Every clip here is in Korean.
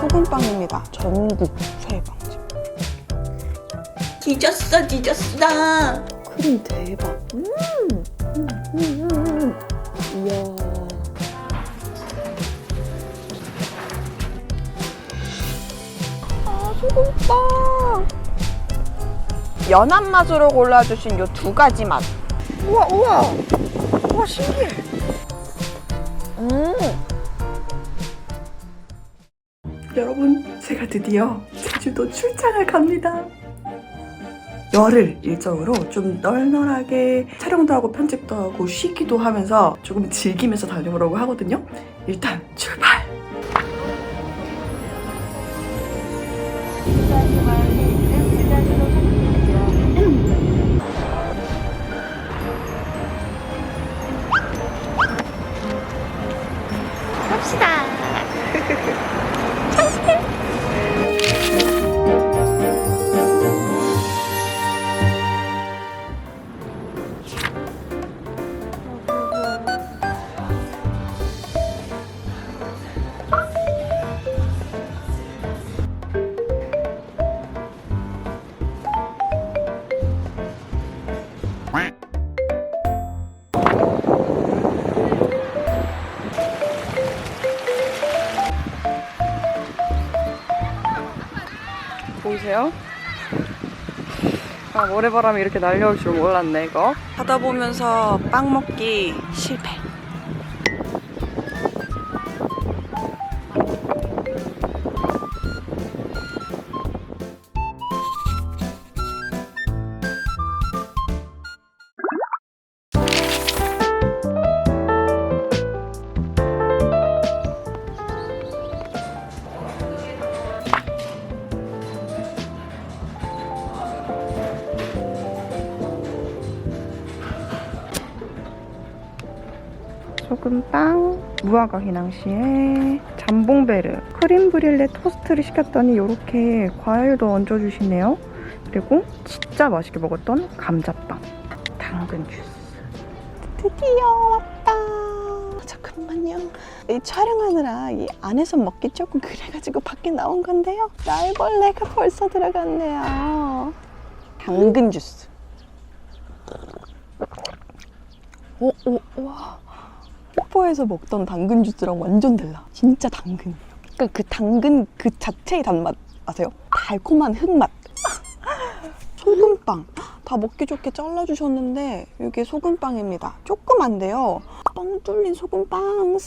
소금빵입니다. 전국 최애빵집. 뒤졌어 뒤졌어 크림 대박. 음, 음, 음, 음, 음. 이야. 아, 소금빵. 연한 맛으로 골라주신 요 두 가지 맛. 우와, 우와. 우와, 신기해. 음. 제가 드디어 제주도 출장을 갑니다. 열흘 일정으로 좀 널널하게 촬영도 하고 편집도 하고 쉬기도 하면서 조금 즐기면서 다녀오려고 하거든요. 일단 출발! 보이세요? 아, 모래바람이 이렇게 날려올 줄 몰랐네, 이거. 하다 보면서 빵 먹기 실패. 소금빵, 무화과 휘낭시에 잠봉베르, 크림 브릴레 토스트를 시켰더니 이렇게 과일도 얹어주시네요. 그리고 진짜 맛있게 먹었던 감자빵, 당근 주스. 드디어 왔다. 잠깐만요. 이 촬영하느라 이 안에서 먹기 조금 그래가지고 밖에 나온 건데요. 날벌레가 벌써 들어갔네요. 당근 주스. 오, 오, 와. 폭포에서 먹던 당근 주스랑 완전 달라. 진짜 당근. 그러니까 그 당근 그 자체의 단맛 아세요? 달콤한 흙맛. 소금빵. 다 먹기 좋게 잘라주셨는데 이게 소금빵입니다. 조그만데요. 뻥 뚫린 소금빵.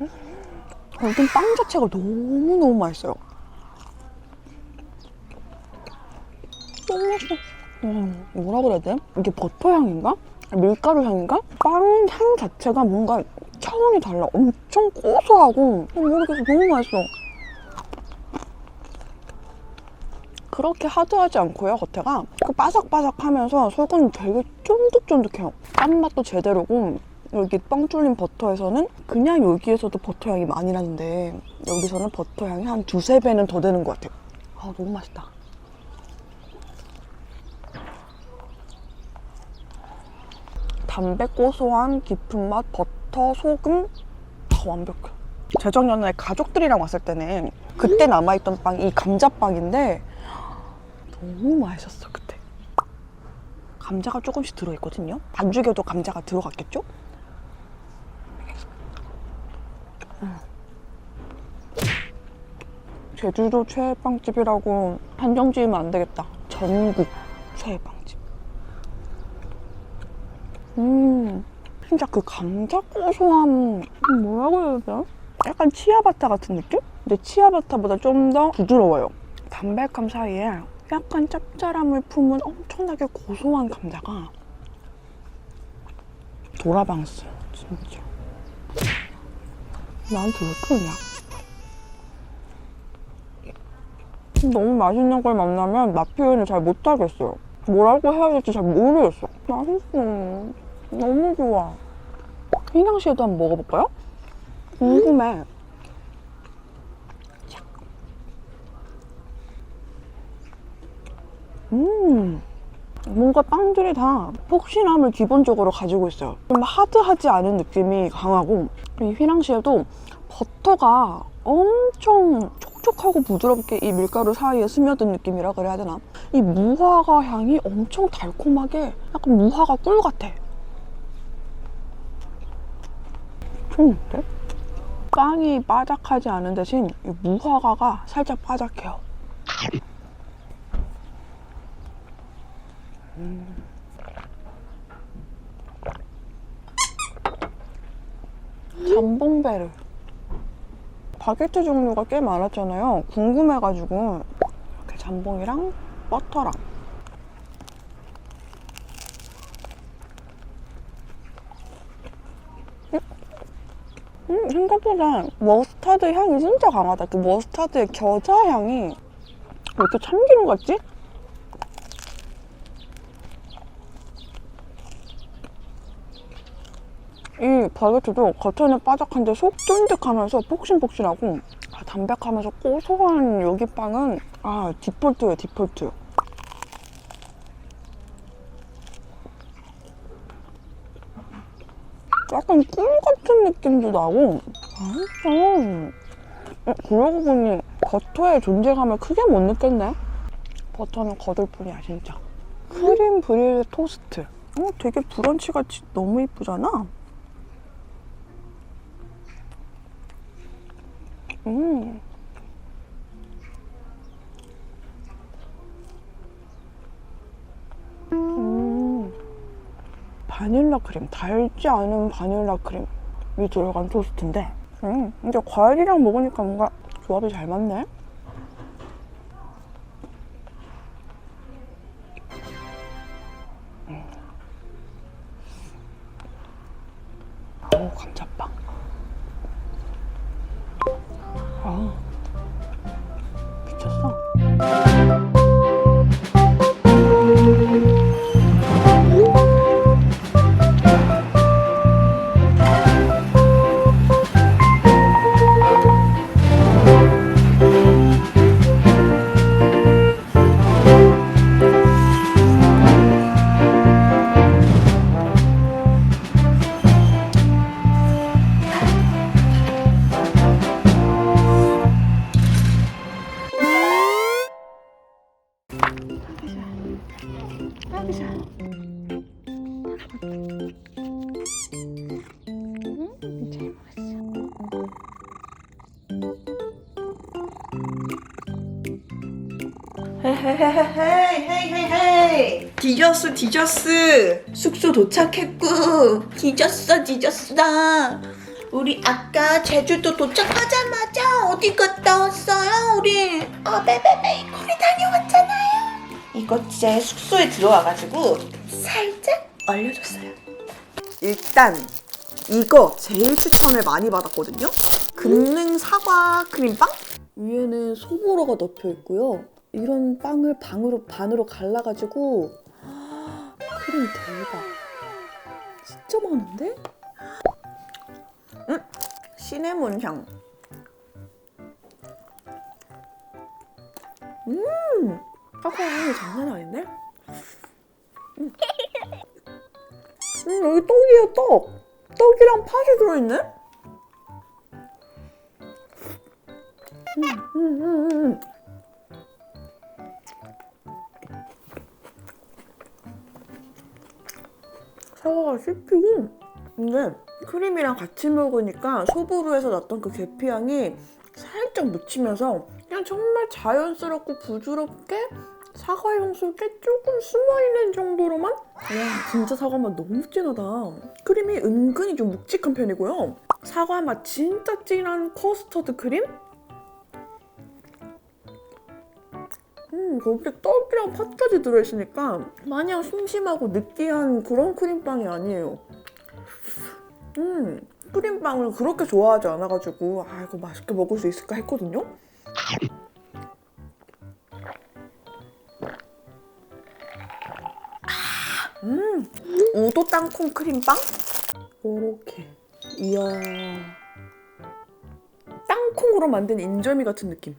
음. 여긴 빵 자체가 너무너무 맛있어요. 너무 맛있어. 음, 뭐라 그래야 돼? 이게 버터 향인가? 밀가루 향인가? 빵향 자체가 뭔가 차원이 달라. 엄청 고소하고 어, 모르겠어. 너무 맛있어. 그렇게 하드하지 않고요, 겉에가. 그 바삭바삭하면서 속은 되게 쫀득쫀득해요. 짠맛도 제대로고 여기 빵 뚫린 버터에서는 그냥 여기에서도 버터 향이 많이 나는데 여기서는 버터 향이 한 두세 배는 더 되는 것 같아요. 아, 너무 맛있다. 담배 고소한 깊은 맛 버터 소금 다 완벽해 재작년에 가족들이랑 왔을 때는 그때 남아있던 빵이 감자빵인데 너무 맛있었어 그때 감자가 조금씩 들어있거든요 반죽에도 감자가 들어갔겠죠? 음. 제주도 최애 빵집이라고 한정 지으면 안 되겠다 전국 최애 빵집 음, 진짜 그 감자 고소함 뭐라고 해야 되나? 약간 치아바타 같은 느낌? 근데 치아바타보다 좀 더 부드러워요. 담백함 사이에 약간 짭짤함을 품은 엄청나게 고소한 감자가 돌아방스 진짜. 나한테 왜 그러냐? 너무 맛있는 걸 만나면 맛 표현을 잘 못하겠어요. 뭐라고 해야 될지 잘 모르겠어. 맛있어. 너무 좋아. 휘낭시에도 한번 먹어볼까요? 궁금해. 음. 뭔가 빵들이 다 폭신함을 기본적으로 가지고 있어요. 좀 하드하지 않은 느낌이 강하고 이 휘낭시에도 버터가 엄청 촉촉하고 부드럽게 이 밀가루 사이에 스며든 느낌이라 그래야 되나? 이 무화과 향이 엄청 달콤하게 약간 무화과 꿀 같아. 좋은데? 빵이 바삭하지 않은 대신 이 무화과가 살짝 바삭해요. 잠봉베르 바게트 종류가 꽤 많았잖아요 궁금해가지고 이렇게 잠봉이랑 버터랑 음, 음, 생각보다 머스타드 향이 진짜 강하다. 그 머스타드의 겨자 향이 왜 이렇게 참기름 같지? 이 바게트도 겉에는 바삭한데 속 쫀득하면서 폭신폭신하고 아, 담백하면서 고소한 여기 빵은 아 디폴트예요 디폴트 약간 꿀 같은 느낌도 나고 맛있어 어, 그러고 보니 버터의 존재감을 크게 못 느꼈네 버터는 거들 뿐이야 진짜 크림 브릴레 토스트 어, 되게 브런치 같이 너무 이쁘잖아 음. 음. 바닐라 크림, 달지 않은 바닐라 크림이 들어간 토스트인데, 음, 이제 과일이랑 먹으니까 뭔가 조합이 잘 맞네. 디저스 디저스. 숙소 도착했고. 뒤졌어 뒤졌어 우리 아까 제주도 도착하자마자 어디 갔다 왔어요? 우리 어 베베베 거기 다녀왔잖아요. 이거 제 숙소에 들어와가지고 살짝 얼려줬어요. 일단 이거 제일 추천을 많이 받았거든요. 금능 사과 크림빵? 위에는 소보로가 덮여 있고요. 이런 빵을 방으로 반으로 갈라가지고 크림 대박 진짜 많은데? 음 시네몬 향 음, 사과 향이 장난 아닌데? 음, 음 여기 떡이에요 떡. 떡이랑 팥이 들어있네. 음, 음, 음, 음. 사과가 씹히고 근데 크림이랑 같이 먹으니까 소보루에서 났던 그 계피향이 살짝 묻히면서 그냥 정말 자연스럽고 부드럽게 사과 향수가 조금 숨어있는 정도로만? 와 진짜 사과 맛 너무 진하다. 크림이 은근히 좀 묵직한 편이고요. 사과 맛 진짜 진한 커스터드 크림 음 거기에 떡이랑 팥까지 들어있으니까 마냥 심심하고 느끼한 그런 크림빵이 아니에요 음 크림빵을 그렇게 좋아하지 않아가지고 아 이거 맛있게 먹을 수 있을까 했거든요 음, 우도 땅콩 크림빵? 요렇게. 이야. 땅콩으로 만든 인절미 같은 느낌.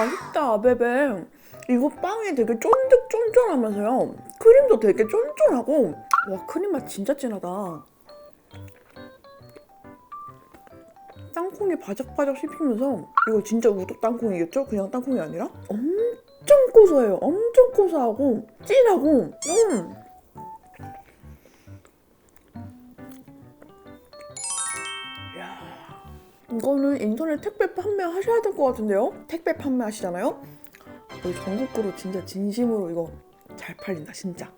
맛있다, 아베베. 이거 빵이 되게 쫀득쫀쫀하면서요. 크림도 되게 쫀쫀하고. 와, 크림 맛 진짜 진하다. 땅콩이 바삭바삭 씹히면서 이거 진짜 우뚝 땅콩이겠죠? 그냥 땅콩이 아니라 엄청 고소해요. 엄청 고소하고 진하고 음. 이거는 인터넷 택배 판매 하셔야 될 것 같은데요? 택배 판매 하시잖아요? 우리 전국구로 진짜 진심으로 이거 잘 팔린다 진짜.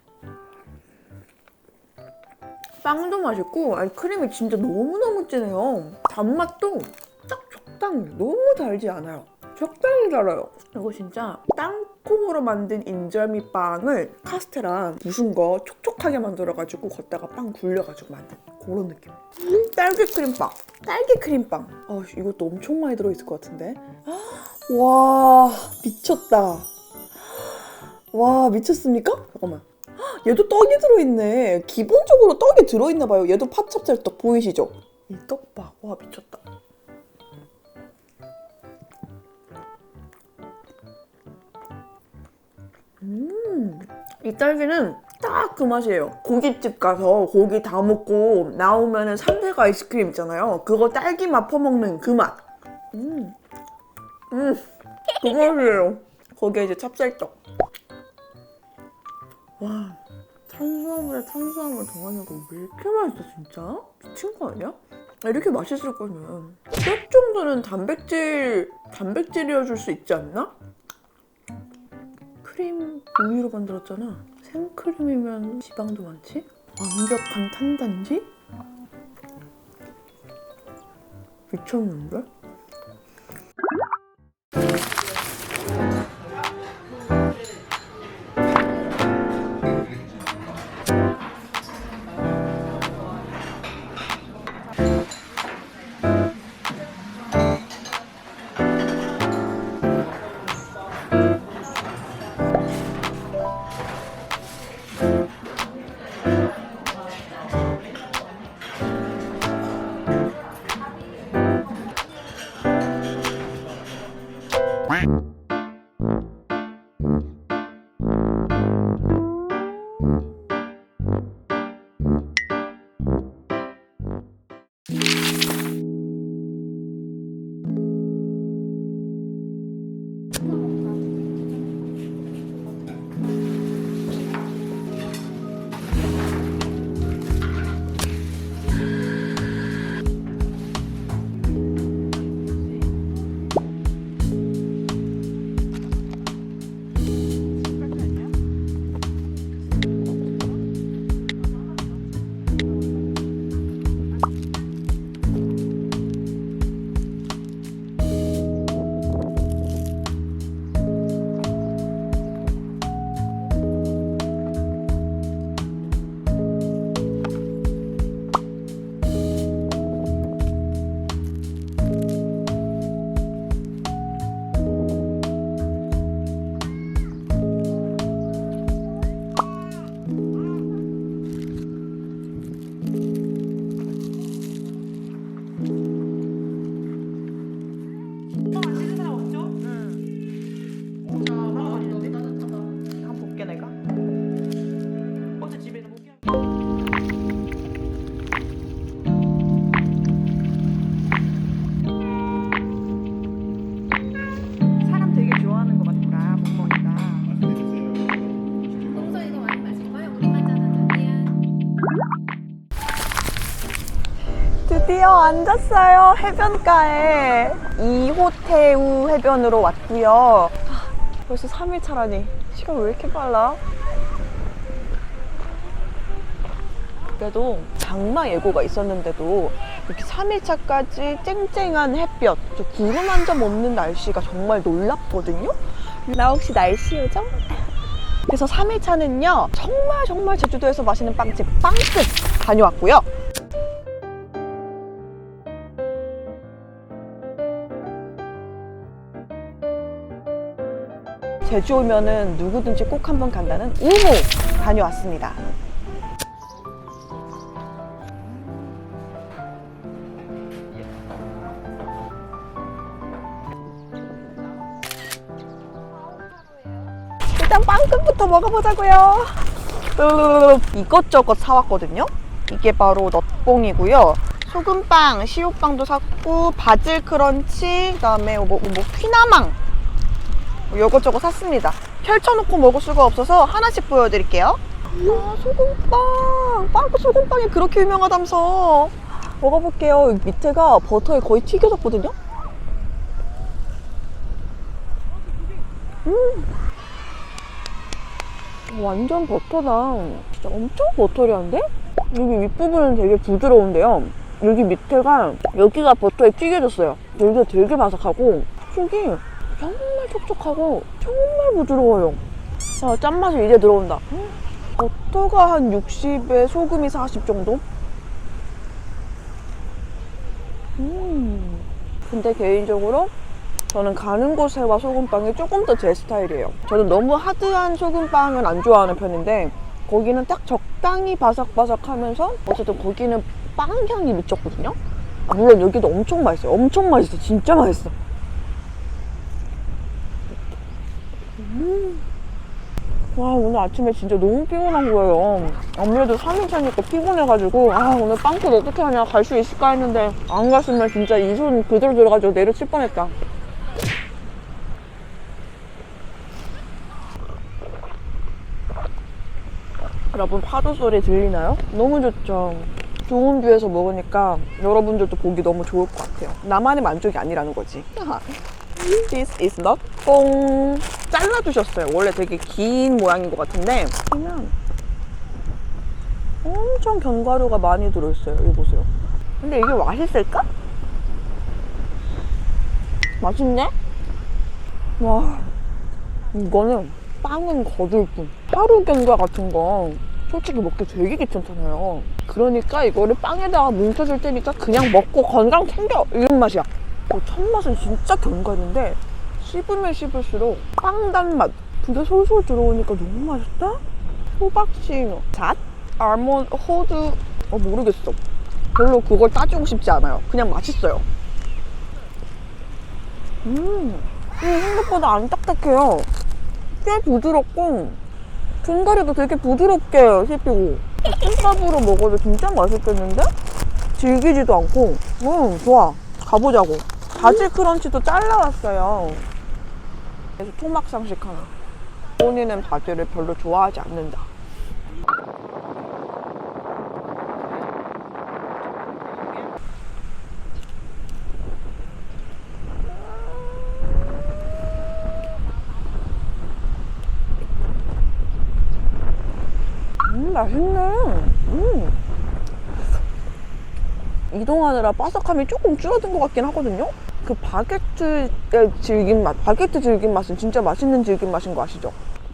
빵도 맛있고 아니 크림이 진짜 너무너무 진해요. 단맛도 딱 적당히 너무 달지 않아요. 적당히 달아요. 이거 진짜 땅 콩으로 만든 인절미 빵을 카스테라 부순 거 촉촉하게 만들어가지고 걷다가 빵 굴려가지고 만든 그런 느낌. 음, 딸기 크림빵. 딸기 크림빵. 아 이것도 엄청 많이 들어있을 것 같은데. 와 미쳤다. 와 미쳤습니까? 잠깐만. 얘도 떡이 들어있네. 기본적으로 떡이 들어있나 봐요. 얘도 팥찹쌀떡 보이시죠? 이떡 봐. 와 미쳤다. 음, 이 딸기는 딱 그 맛이에요. 고깃집 가서 고기 다 먹고 나오면은 삼색 아이스크림 있잖아요. 그거 딸기 맛 퍼먹는 그 맛. 음, 음, 그 맛이에요. 거기에 이제 찹쌀떡. 와, 탄수화물에 탄수화물 덩어리가 왜 이렇게 맛있어 진짜? 미친 거 아니야? 이렇게 맛있을 거면 떡 정도는 단백질 단백질이어줄 수 있지 않나? 크림 우유로 만들었잖아. 생크림이면 지방도 많지? 완벽한 탄단지? 미쳤는데? 드디어 앉았어요 해변가에 이호태우 해변으로 왔고요 아, 벌써 3일 차라니 시간 왜 이렇게 빨라? 그래도 장마 예고가 있었는데도 이렇게 3일차까지 쨍쨍한 햇볕, 저 구름 한 점 없는 날씨가 정말 놀랍거든요? 나 혹시 날씨 요정? 그래서 3일차는요 정말 정말 제주도에서 맛있는 빵집 빵집 다녀왔고요 제주 오면은 누구든지 꼭 한번 간다는 우모 다녀왔습니다. 일단 빵끝부터 먹어보자고요. 으, 이것저것 사왔거든요. 이게 바로 넛봉이고요. 소금빵, 시오빵도 샀고 바질 크런치, 그다음에 뭐, 뭐, 뭐 퀴나망 뭐 이것저것 샀습니다. 펼쳐놓고 먹을 수가 없어서 하나씩 보여드릴게요. 아 소금빵, 빵꾸 소금빵이 그렇게 유명하다면서 먹어볼게요. 밑에가 버터에 거의 튀겨졌거든요. 완전 버터다. 진짜 엄청 버터리한데? 여기 윗부분은 되게 부드러운데요. 여기 밑에가, 여기가 버터에 튀겨졌어요. 여기가 되게 바삭하고, 속이 정말 촉촉하고, 정말 부드러워요. 아, 짠맛이 이제 들어온다. 음, 버터가 한 60에 소금이 40 정도? 음. 근데 개인적으로 저는 가는 곳에와 소금빵이 조금 더 제 스타일이에요. 저는 너무 하드한 소금빵은 안 좋아하는 편인데 거기는 딱 적당히 바삭바삭하면서 어쨌든 거기는 빵 향이 미쳤거든요. 아, 물론 여기도 엄청 맛있어요. 엄청 맛있어. 진짜 맛있어. 음. 와 오늘 아침에 진짜 너무 피곤한 거예요. 아무래도 3일차니까 피곤해가지고 아 오늘 빵꾸 어떻게 하냐 갈 수 있을까 했는데 안 갔으면 진짜 이 손 그대로 들어가지고 내려칠 뻔했다. 여러분 파도 소리 들리나요? 너무 좋죠. 좋은 뷰에서 먹으니까 여러분들도 보기 너무 좋을 것 같아요. 나만의 만족이 아니라는 거지. This is not 뽕 잘라주셨어요. 원래 되게 긴 모양인 것 같은데 그냥 엄청 견과류가 많이 들어있어요. 이거 보세요. 근데 이게 맛있을까? 맛있네? 와 이거는 빵은 거들 뿐. 하루 견과 같은 거 솔직히 먹기 되게 귀찮잖아요. 그러니까 이거를 빵에다가 뭉쳐줄 테니까 그냥 먹고 건강 챙겨 이런 맛이야. 그첫 맛은 진짜 견과류인데 씹으면 씹을수록 빵 단맛 그게 솔솔 들어오니까 너무 맛있다. 호박씨, 잣, 알몬드, 호두 어 모르겠어. 별로 그걸 따지고 싶지 않아요. 그냥 맛있어요. 음, 이게 생각보다 안 딱딱해요. 꽤 부드럽고 견과류도 되게 부드럽게 씹히고 콩밥으로 먹어도 진짜 맛있겠는데? 질기지도 않고 음 좋아 가보자고 바질 크런치도 잘라왔어요. 그래서 토막 상식 하나. 본인은 바질을 별로 좋아하지 않는다. 음 맛있네. 음. 이동하느라 바삭함이 조금 줄어든 것 같긴 하거든요 그 바게트의 질긴 맛 바게트 질긴 맛은 진짜 맛있는 질긴 맛인 거 아시죠?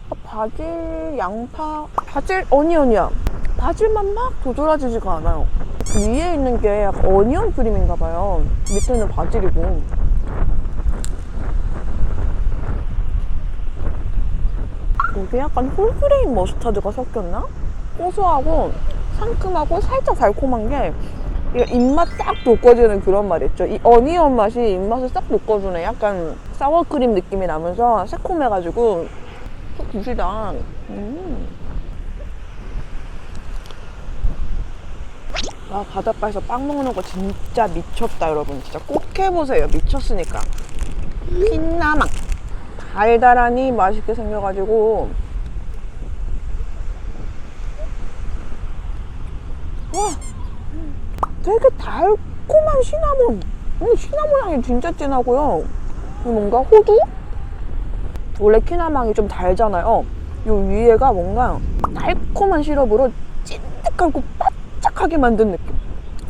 아, 바질, 양파, 바질, 어니언이야 바질만 막 도드라지지가 않아요 그 위에 있는 게 어니언 크림인가 봐요 밑에는 바질이고 이게 약간 홀그레인 머스타드가 섞였나? 고소하고 상큼하고 살짝 달콤한 게 입맛 딱 돋궈주는 그런 맛 있죠. 이 어니언 맛이 입맛을 싹 돋궈주네. 약간 사워크림 느낌이 나면서 새콤해가지고 çok 굿이다. 음. 와 바닷가에서 빵 먹는 거 진짜 미쳤다 여러분. 진짜 꼭 해보세요. 미쳤으니까. 흰나막 달달하니 맛있게 생겨가지고 와 되게 달콤한 시나몬. 음, 시나몬 향이 진짜 진하고요. 뭔가 호두? 원래 키나망이 좀 달잖아요. 요 위에가 뭔가 달콤한 시럽으로 찐득하고 바짝하게 만든 느낌.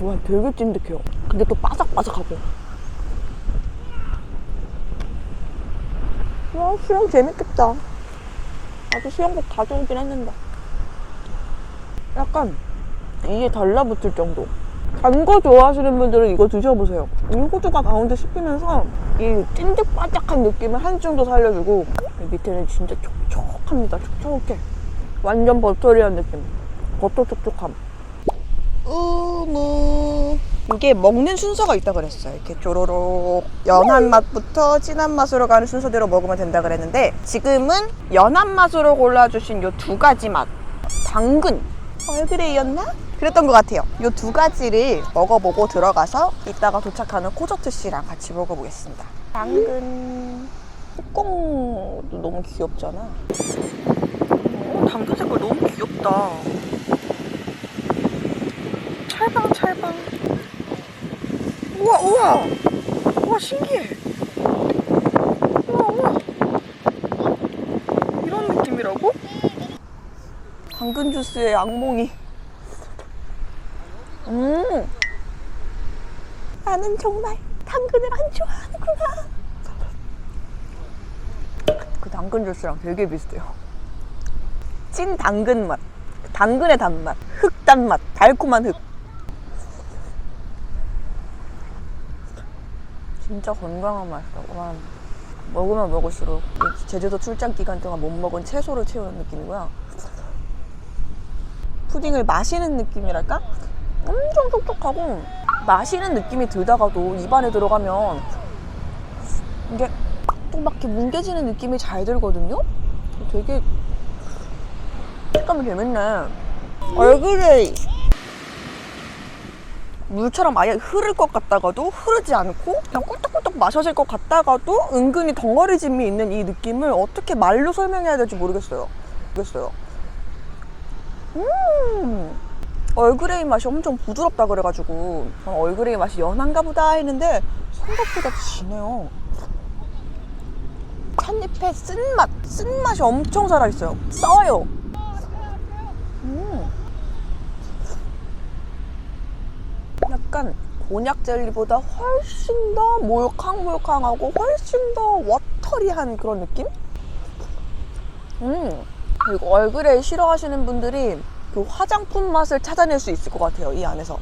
와 되게 찐득해요. 근데 또 바삭바삭하고. 와 수영 재밌겠다. 나도 수영복 가져오긴 했는데. 약간 이게 달라붙을 정도 단 거 좋아하시는 분들은 이거 드셔보세요. 이 호두가 가운데 씹히면서 이 찐득바짝한 느낌을 한층 더 살려주고 이 밑에는 진짜 촉촉합니다. 촉촉해. 완전 버터리한 느낌. 버터 촉촉함. 우무. 이게 먹는 순서가 있다 그랬어요. 이렇게 쪼로록 연한 맛부터 진한 맛으로 가는 순서대로 먹으면 된다 그랬는데 지금은 연한 맛으로 골라주신 요 두 가지 맛. 당근 얼그레이 였나? 그랬던 것 같아요. 요두 가지를 먹어보고 들어가서 이따가 도착하는 코저트 씨랑 같이 먹어보겠습니다. 당근 뚜껑도 너무 귀엽잖아. 오, 당근 색깔 너무 귀엽다. 찰방 찰방. 우와 우와 우와 신기해. 우와 우와. 이런 느낌이라고? 당근 주스의 악몽이. 음. 나는 정말 당근을 안 좋아하는구나. 그 당근 주스랑 되게 비슷해요. 찐 당근 맛, 당근의 단맛, 흑 단맛, 달콤한 흑. 진짜 건강한 맛이다. 와. 먹으면 먹을수록 이 제주도 출장 기간 동안 못 먹은 채소를 채우는 느낌이고요. 푸딩을 마시는 느낌이랄까? 엄청 촉촉하고 마시는 느낌이 들다가도 입안에 들어가면 이게 또 막 이렇게 뭉개지는 느낌이 잘 들거든요? 되게 식감이 재밌네. 얼그레이. 물처럼 아예 흐를 것 같다가도 흐르지 않고 그냥 꿀떡꿀떡 마셔질 것 같다가도 은근히 덩어리짐이 있는 이 느낌을 어떻게 말로 설명해야 될지 모르겠어요. 모르겠어요. 음. 얼그레이 맛이 엄청 부드럽다 그래가지고 어, 얼그레이 맛이 연한가 보다 했는데 생각보다 진해요. 찻잎의 쓴맛, 쓴맛이 엄청 살아있어요. 써요. 음. 약간 곤약 젤리보다 훨씬 더 몰캉몰캉하고 훨씬 더 워터리한 그런 느낌? 음. 그리고 얼그레이 싫어하시는 분들이 그 화장품 맛을 찾아낼 수 있을 것 같아요, 이 안에서.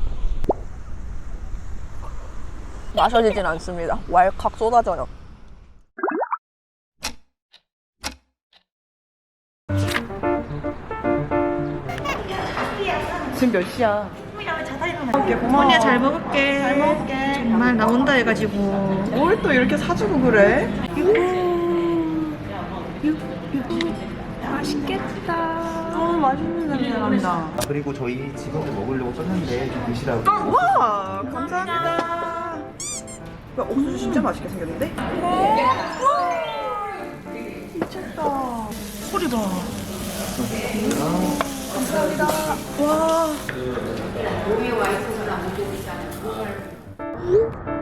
마셔지진 않습니다. 왈칵 쏟아져요. 지금 몇 시야? 먹을게 고마워. 언니야 잘 먹을게. 잘 먹을게. 정말 나 온다 해가지고. 뭘 또 이렇게 사주고 그래? 맛있겠다. 너무 맛있는 냄새 난다. 그리고 저희 직원들 먹으려고 썼는데 좀 드시라고. 와 감사합니다. 야, 옥수수 진짜 맛있게 생겼는데? 미쳤다. 소리 봐. 감사합니다. 와. 싸? 그만해.